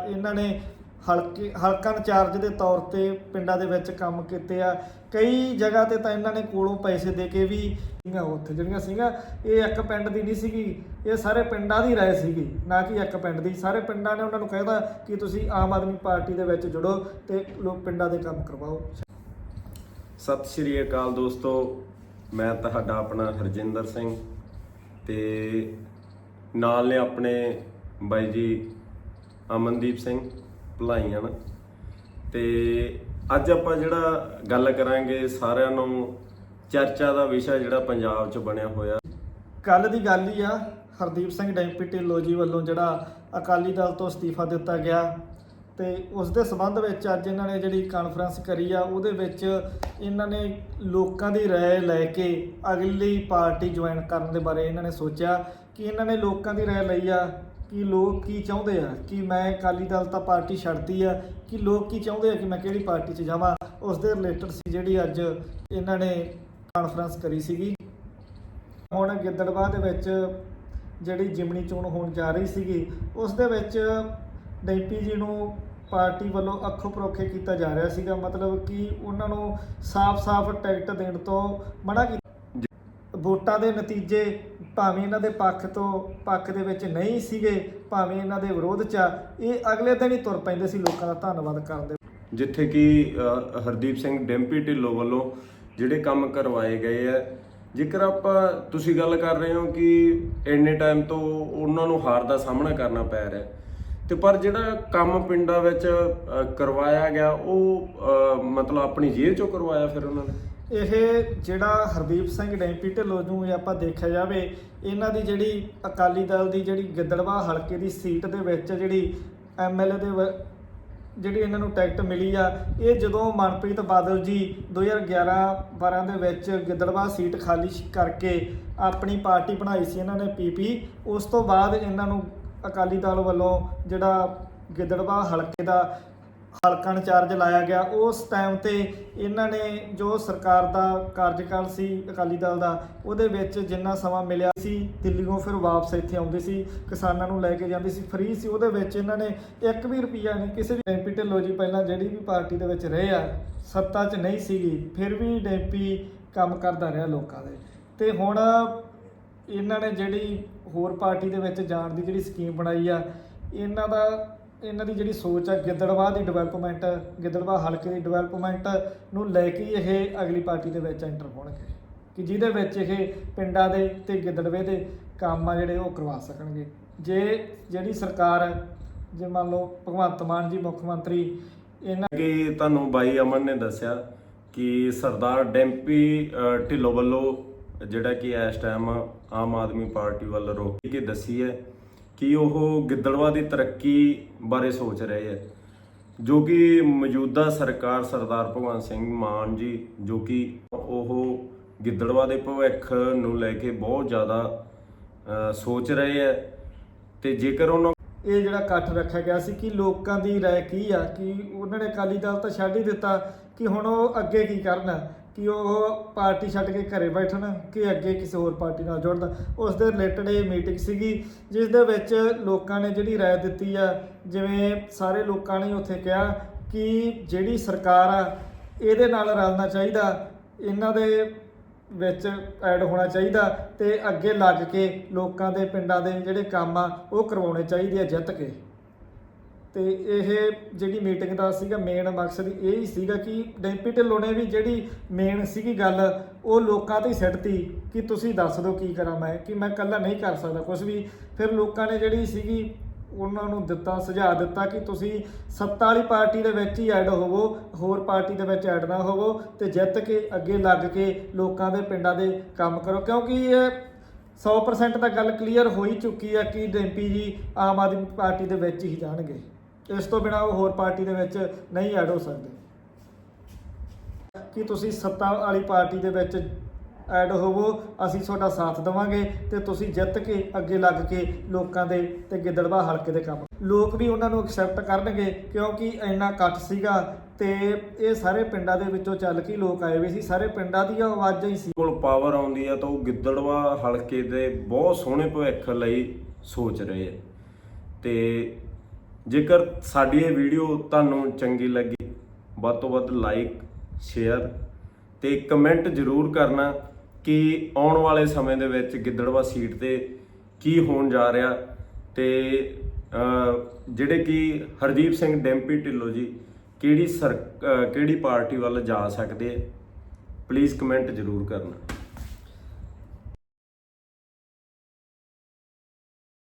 ਇਹਨਾਂ ਨੇ ਹਲਕੇ, ਹਲਕਾ ਇੰਚਾਰਜ ਦੇ ਤੌਰ ਤੇ ਪਿੰਡਾਂ ਦੇ ਵਿੱਚ ਕੰਮ ਕੀਤੇ ਆ। ਕਈ ਜਗ੍ਹਾ ਤੇ ਤਾਂ ਇਹਨਾਂ ਨੇ ਕੋਲੋਂ ਪੈਸੇ ਦੇ ਕੇ ਵੀ ਸੀਗੀਆਂ ਉੱਥੇ, ਜਿਹੜੀਆਂ ਸੀਗੀਆਂ ਇਹ ਇੱਕ ਪਿੰਡ ਦੀ ਨਹੀਂ ਸੀਗੀ, ਇਹ ਸਾਰੇ ਪਿੰਡਾਂ ਦੀ ਰਾਏ ਸੀਗੀ, ਨਾ ਕਿ ਇੱਕ ਪਿੰਡ ਦੀ। ਸਾਰੇ ਪਿੰਡਾਂ ਨੇ ਉਹਨਾਂ ਨੂੰ ਕਹਿਦਾ ਕਿ ਤੁਸੀਂ ਆਮ ਆਦਮੀ ਪਾਰਟੀ ਦੇ ਵਿੱਚ ਜੁੜੋ ਤੇ ਲੋਕ ਪਿੰਡਾਂ ਦੇ ਕੰਮ ਕਰਵਾਓ। ਸਤਿ ਸ਼੍ਰੀ ਅਕਾਲ ਦੋਸਤੋ, ਮੈਂ ਤੁਹਾਡਾ ਆਪਣਾ ਹਰਜਿੰਦਰ ਸਿੰਘ ਤੇ ਨਾਲ ਨੇ ਆਪਣੇ ਬਾਈ ਜੀ ਅਮਨਦੀਪ ਸਿੰਘ ਭਲਾਈਆਂ ਤੇ ਅੱਜ ਆਪਾਂ ਜਿਹੜਾ ਗੱਲ ਕਰਾਂਗੇ ਸਾਰਿਆਂ ਨੂੰ ਚਰਚਾ ਦਾ ਵਿਸ਼ਾ ਜਿਹੜਾ ਪੰਜਾਬ 'ਚ ਬਣਿਆ ਹੋਇਆ ਕੱਲ ਦੀ ਗੱਲ ਹੀ ਆ ਹਰਦੀਪ ਸਿੰਘ ਡੈਂਪੀ ਢਿੱਲੋਂ ਜੀ ਵੱਲੋਂ ਜਿਹੜਾ ਅਕਾਲੀ ਦਲ ਤੋਂ ਅਸਤੀਫਾ ਦਿੱਤਾ ਗਿਆ ਤੇ ਉਸ ਦੇ ਸਬੰਧ ਵਿੱਚ ਅੱਜ ਇਹਨਾਂ ਨੇ ਜਿਹੜੀ ਕਾਨਫਰੰਸ ਕਰੀ ਆ ਉਹਦੇ ਵਿੱਚ ਇਹਨਾਂ ਨੇ ਲੋਕਾਂ ਦੀ رائے ਲੈ ਕੇ ਅਗਲੀ ਪਾਰਟੀ ਜੁਆਇਨ ਕਰਨ ਦੇ ਬਾਰੇ ਇਹਨਾਂ ਨੇ ਸੋਚਿਆ ਕਿ ਇਹਨਾਂ ਨੇ ਲੋਕਾਂ ਦੀ رائے ਲਈ ਆ ਕਿ ਲੋਕ ਕੀ ਚਾਹੁੰਦੇ ਆ? ਕਿ ਮੈਂ ਅਕਾਲੀ ਦਲ ਤਾਂ ਪਾਰਟੀ ਛੱਡਤੀ ਆ। ਕਿ ਲੋਕ ਕੀ ਚਾਹੁੰਦੇ ਆ ਕਿ ਮੈਂ ਕਿਹੜੀ ਪਾਰਟੀ 'ਚ ਜਾਵਾਂ? ਉਸ ਦੇ ਰਿਲੇਟਡ ਸੀ ਜਿਹੜੀ ਅੱਜ ਇਹਨਾਂ ਨੇ ਕਾਨਫਰੰਸ ਕਰੀ ਸੀਗੀ। ਹੁਣ ਗਿੱਦੜਬਾਹ ਦੇ ਵਿੱਚ ਜਿਹੜੀ ਜਿਮਣੀ ਚੋਣ ਹੋਣ ਜਾ ਰਹੀ ਸੀਗੀ, ਉਸ ਦੇ ਵਿੱਚ ਡੈਂਪੀ ਜੀ ਨੂੰ ਪਾਰਟੀ ਵੱਲੋਂ ਅੱਖੋਂ ਪਰੋਖੇ ਕੀਤਾ ਜਾ ਰਿਹਾ ਸੀਗਾ। ਮਤਲਬ ਕਿ ਉਹਨਾਂ ਨੂੰ ਸਾਫ਼-ਸਾਫ਼ ਟਿਕਟ ਦੇਣ ਤੋਂ ਮਨਾ ਕੀਤਾ। ਵੋਟਾਂ ਦੇ ਨਤੀਜੇ ਭਾਵੇਂ ਇਹਨਾਂ ਦੇ ਪੱਖ ਤੋਂ ਪੱਖ ਦੇ ਵਿੱਚ ਨਹੀਂ ਸੀਗੇ ਭਾਵੇਂ ਇਹਨਾਂ ਦੇ ਵਿਰੋਧ 'ਚ ਆ, ਇਹ ਅਗਲੇ ਦਿਨ ਹੀ ਤੁਰ ਪੈਂਦੇ ਸੀ ਲੋਕਾਂ ਦਾ ਧੰਨਵਾਦ ਕਰਨ ਦੇ। ਜਿੱਥੇ ਕਿ ਅ, ਹਰਦੀਪ ਸਿੰਘ ਡੈਂਪੀ ਢਿੱਲੋਂ ਵੱਲੋਂ ਜਿਹੜੇ ਕੰਮ ਕਰਵਾਏ ਗਏ ਆ ਜੇਕਰ ਆਪਾਂ ਤੁਸੀਂ ਗੱਲ ਕਰ ਰਹੇ ਹੋ ਕਿ ਇੰਨੇ ਟਾਈਮ ਤੋਂ ਉਹਨਾਂ ਨੂੰ ਹਾਰ ਦਾ ਸਾਹਮਣਾ ਕਰਨਾ ਪੈ ਰਿਹਾ ਤੇ ਪਰ ਜਿਹੜਾ ਕੰਮ ਪਿੰਡਾਂ ਵਿੱਚ ਅ, ਕਰਵਾਇਆ ਗਿਆ ਉਹ ਅ, ਮਤਲਬ ਆਪਣੀ ਜੇਬ ਚੋਂ ਕਰਵਾਇਆ ਫਿਰ ਉਹਨਾਂ ਨੇ? ਇਹ ਜਿਹੜਾ ਹਰਦੀਪ ਸਿੰਘ ਡੈਂਪੀ ਢਿੱਲੋਂ ਨੂੰ ਜੇ ਆਪਾਂ ਦੇਖਿਆ ਜਾਵੇ, ਇਹਨਾਂ ਦੀ ਜਿਹੜੀ ਅਕਾਲੀ ਦਲ ਦੀ ਜਿਹੜੀ ਗਿੱਦੜਵਾ ਹਲਕੇ ਦੀ ਸੀਟ ਦੇ ਵਿੱਚ ਜਿਹੜੀ ਐਮਐਲਏ ਦੇ ਵ- ਜਿਹੜੀ ਇਹਨਾਂ ਨੂੰ ਟਿਕਟ ਮਿਲੀ ਆ, ਇਹ ਜਦੋਂ ਮਨਪ੍ਰੀਤ ਬਾਦਲ ਜੀ 2011-12 ਦੇ ਵਿੱਚ ਗਿੱਦੜਵਾ ਸੀਟ ਖਾਲੀ ਕਰਕੇ ਆਪਣੀ ਪਾਰਟੀ ਬਣਾਈ ਸੀ ਇਹਨਾਂ ਨੇ ਪੀਪੀ ਉਸ ਤੋਂ ਬਾਅਦ ਇਹਨਾਂ ਨੂੰ ਅਕਾਲੀ ਦਲ ਵੱਲੋਂ ਜਿਹੜਾ ਗਿੱਦੜਵਾ ਹਲਕੇ ਦਾ ਹਲਕਾ ਇੰਚਾਰਜ ਲਾਇਆ ਗਿਆ। ਉਸ ਟਾਈਮ ਤੇ ਇਹਨਾਂ ਨੇ ਜੋ ਸਰਕਾਰ ਦਾ ਕਾਰਜਕਾਲ ਸੀ ਅਕਾਲੀ ਦਲ ਦਾ, ਉਹਦੇ ਵਿੱਚ ਜਿੰਨਾ ਸਮਾਂ ਮਿਲਿਆ ਸੀ, ਦਿੱਲੀੋਂ ਫਿਰ ਵਾਪਸ ਇੱਥੇ ਆਉਂਦੇ ਸੀ, ਕਿਸਾਨਾਂ ਨੂੰ ਲੈ ਕੇ ਜਾਂਦੇ ਸੀ ਫ੍ਰੀ ਸੀ। ਉਹਦੇ ਵਿੱਚ ਇਹਨਾਂ ਨੇ 1 ਵੀ ਰੁਪਿਆ ਨਹੀਂ, ਕਿਸੇ ਵੀ ਡੈਂਪੀ ਢਿੱਲੋਂ ਜੀ ਪਹਿਲਾਂ ਜਿਹੜੀ ਵੀ ਪਾਰਟੀ ਦੇ ਵਿੱਚ ਰਹੇ ਆ, ਸੱਤਾ 'ਚ ਨਹੀਂ ਸੀਗੀ, ਫਿਰ ਵੀ ਡੈਂਪੀ ਕੰਮ ਕਰਦਾ ਰਿਹਾ ਲੋਕਾਂ ਦੇ। ਤੇ ਹੁਣ ਇਹਨਾਂ ਨੇ ਜਿਹੜੀ ਹੋਰ ਪਾਰਟੀ ਦੇ ਵਿੱਚ ਜਾਣ ਦੀ ਜਿਹੜੀ ਸਕੀਮ ਬਣਾਈ ਆ, ਇਹਨਾਂ ਦਾ ਇਹਨਾਂ ਦੀ ਜਿਹੜੀ ਸੋਚ ਆ ਗਿੱਦੜਵਾਹ ਦੀ ਡਿਵੈਲਪਮੈਂਟ ਗਿੱਦੜਵਾਹ ਹਲਕੇ ਦੀ ਡਿਵੈਲਪਮੈਂਟ ਨੂੰ ਲੈ ਕੇ ਹੀ ਇਹ ਅਗਲੀ ਪਾਰਟੀ ਦੇ ਵਿੱਚ ਐਂਟਰ ਹੋਣਗੇ। ਕਿ ਜਿਹਦੇ ਵਿੱਚ ਇਹ ਪਿੰਡਾਂ ਦੇ ਤੇ ਗਿੱਦੜਵੇ ਦੇ ਕੰਮ ਆ ਜਿਹੜੇ ਉਹ ਕਰਵਾ ਸਕਣਗੇ। ਜੇ ਜਿਹੜੀ ਸਰਕਾਰ ਹੈ, ਜੇ ਮੰਨ ਲਓ ਭਗਵੰਤ ਮਾਨ ਜੀ ਮੁੱਖ ਮੰਤਰੀ ਇਹਨਾਂ ਕਿ ਤੁਹਾਨੂੰ ਬਾਈ ਅਮਨ ਨੇ ਦੱਸਿਆ ਕਿ ਸਰਦਾਰ ਡੈਂਪੀ ਢਿੱਲੋਂ ਵੱਲੋਂ ਜਿਹੜਾ ਕਿ ਇਸ ਟਾਈਮ ਆਮ ਆਦਮੀ ਪਾਰਟੀ ਵੱਲ ਰੋਕ ਕੇ ਦੱਸੀ ਹੈ। ਕਿ ਉਹ ਗਿੱਦੜਵਾ ਦੀ ਤਰੱਕੀ ਬਾਰੇ ਸੋਚ ਰਹੇ ਹੈ ਜੋ ਕਿ ਮੌਜੂਦਾ ਸਰਕਾਰ ਸਰਦਾਰ ਭਗਵੰਤ ਸਿੰਘ ਮਾਨ ਜੀ ਜੋ ਕਿ ਉਹ ਗਿੱਦੜਵਾ ਦੇ ਭਵਿੱਖ ਨੂੰ ਲੈ ਕੇ ਬਹੁਤ ਜ਼ਿਆਦਾ ਅ, ਸੋਚ ਰਹੇ ਹੈ ਤੇ ਜੇਕਰ ਉਹਨਾਂ ਇਹ ਜਿਹੜਾ ਇਕੱਠ ਰੱਖਿਆ ਗਿਆ ਸੀ ਕਿ ਲੋਕਾਂ ਦੀ رائے ਕੀ ਆ ਕਿ ਉਹਨਾਂ ਨੇ ਅਕਾਲੀ ਦਲ ਤਾਂ ਛੱਡ ਹੀ ਦਿੱਤਾ ਕਿ ਹੁਣ ਉਹ ਅੱਗੇ ਕੀ ਕਰਨ ਕਿ ਉਹ ਪਾਰਟੀ ਛੱਡ ਕੇ ਘਰੇ ਬੈਠਣ ਕਿ ਅੱਗੇ ਕਿਸੇ ਹੋਰ ਪਾਰਟੀ ਨਾਲ ਜੁੜਨ ਉਸ ਦੇ ਰਿਲੇਟਡ ਇਹ ਮੀਟਿੰਗ ਸੀਗੀ ਜਿਸ ਦੇ ਵਿੱਚ ਲੋਕਾਂ ਨੇ ਜਿਹੜੀ رائے ਦਿੱਤੀ ਆ ਜਿਵੇਂ ਸਾਰੇ ਲੋਕਾਂ ਨੇ ਉੱਥੇ ਕਿਹਾ ਕਿ ਜਿਹੜੀ ਸਰਕਾਰ ਆ ਇਹਦੇ ਨਾਲ ਰਲਣਾ ਚਾਹੀਦਾ ਇਹਨਾਂ ਦੇ ਵਿੱਚ ਐਡ ਹੋਣਾ ਚਾਹੀਦਾ ਤੇ ਅੱਗੇ ਲੱਗ ਕੇ ਲੋਕਾਂ ਦੇ ਪਿੰਡਾਂ ਦੇ ਜਿਹੜੇ ਕੰਮ ਆ ਉਹ ਕਰਵਾਉਣੇ ਚਾਹੀਦੇ ਆ ਜਿੱਤ ਕੇ ਤੇ ਇਹ ਜਿਹੜੀ ਮੀਟਿੰਗ ਦਾ ਸੀਗਾ ਮੇਨ ਮਕਸਦ ਇਹ ਹੀ ਸੀਗਾ ਕਿ ਡੈਂਪੀ ਢਿੱਲੋਂ ਨੇ ਵੀ ਜਿਹੜੀ ਮੇਨ ਸੀਗੀ ਗੱਲ, ਉਹ ਲੋਕਾਂ ਤੇ ਹੀ ਸਿੱਟਤੀ ਕਿ ਤੁਸੀਂ ਦੱਸ ਦਿਓ ਕੀ ਕਰਾਂ ਮੈਂ, ਕਿ ਮੈਂ ਇਕੱਲਾ ਨਹੀਂ ਕਰ ਸਕਦਾ ਕੁਝ ਵੀ। ਫਿਰ ਲੋਕਾਂ ਨੇ ਜਿਹੜੀ ਸੀਗੀ, ਉਹਨਾਂ ਨੂੰ ਦਿੱਤਾ, ਸੁਝਾਅ ਦਿੱਤਾ ਕਿ ਤੁਸੀਂ ਸੱਤਾ ਵਾਲੀ ਪਾਰਟੀ ਦੇ ਵਿੱਚ ਹੀ ਐਡ ਹੋਵੋ, ਹੋਰ ਪਾਰਟੀ ਦੇ ਵਿੱਚ ਐਡ ਨਾ ਹੋਵੋ ਤੇ ਜਿੱਤ ਕੇ ਅੱਗੇ ਲੱਗ ਕੇ ਲੋਕਾਂ ਦੇ ਪਿੰਡਾਂ ਦੇ ਕੰਮ ਕਰੋ। ਕਿਉਂਕਿ ਇਹ 100% ਤਾਂ ਗੱਲ ਕਲੀਅਰ ਹੋ ਹੀ ਚੁੱਕੀ ਆ ਕਿ ਡੈਂਪੀ ਜੀ ਆਮ ਆਦਮੀ ਪਾਰਟੀ ਦੇ ਵਿੱਚ ਹੀ ਜਾਣਗੇ। ਇਸ ਤੋਂ ਬਿਨਾ ਉਹ ਹੋਰ ਪਾਰਟੀ ਦੇ ਵਿੱਚ ਨਹੀਂ ਐਡ ਹੋ ਸਕਦੇ। ਕਿ ਤੁਸੀਂ ਸੱਤਾ ਵਾਲੀ ਪਾਰਟੀ ਦੇ ਵਿੱਚ ਐਡ ਹੋਵੋ, ਅਸੀਂ ਤੁਹਾਡਾ ਸਾਥ ਦੇਵਾਂਗੇ ਤੇ ਤੁਸੀਂ ਜਿੱਤ ਕੇ ਅੱਗੇ ਲੱਗ ਕੇ ਲੋਕਾਂ ਦੇ ਤੇ ਗਿੱਦੜਵਾ ਹਲਕੇ ਦੇ ਕੰਮ ਲੋਕ ਵੀ ਉਹਨਾਂ ਨੂੰ ਐਕਸੈਪਟ ਕਰਨਗੇ ਕਿਉਂਕਿ ਇੰਨਾ ਕੱਟ ਸੀਗਾ ਤੇ ਇਹ ਸਾਰੇ ਪਿੰਡਾਂ ਦੇ ਵਿੱਚੋਂ ਚੱਲ ਕੇ ਲੋਕ ਆਏ ਹੋਏ ਸੀ, ਸਾਰੇ ਪਿੰਡਾਂ ਦੀਆਂ ਆਵਾਜ਼ਾਂ ਹੀ ਸੀ। ਕੋਲ ਪਾਵਰ ਆਉਂਦੀ ਆ ਤਾਂ ਉਹ ਗਿੱਦੜਵਾ ਹਲਕੇ ਦੇ ਬਹੁਤ ਸੋਹਣੇ ਭਵਿੱਖ ਲਈ ਸੋਚ ਰਹੇ ਆ। ਤੇ ਜੇਕਰ ਸਾਡੀ ਇਹ ਵੀਡੀਓ ਤੁਹਾਨੂੰ ਚੰਗੀ ਲੱਗੀ, ਵੱਧ ਤੋਂ ਵੱਧ ਲਾਈਕ ਸ਼ੇਅਰ ਤੇ ਕਮੈਂਟ ਜ਼ਰੂਰ ਕਰਨਾ ਕਿ ਆਉਣ ਵਾਲੇ ਸਮੇਂ ਦੇ ਵਿੱਚ ਗਿੱਦੜਵਾ ਸੀਟ ਤੇ ਕੀ ਹੋਣ ਜਾ ਰਿਹਾ ਤੇ ਜਿਹੜੇ ਕਿ ਹਰਦੀਪ ਸਿੰਘ ਡੈਂਪੀ ਢਿੱਲੋਂ ਜੀ ਕਿਹੜੀ ਸਰ ਕਿਹੜੀ ਪਾਰਟੀ ਵੱਲ ਜਾ ਸਕਦੇ ਆ ਪਲੀਜ਼ ਕਮੈਂਟ ਜ਼ਰੂਰ ਕਰਨਾ।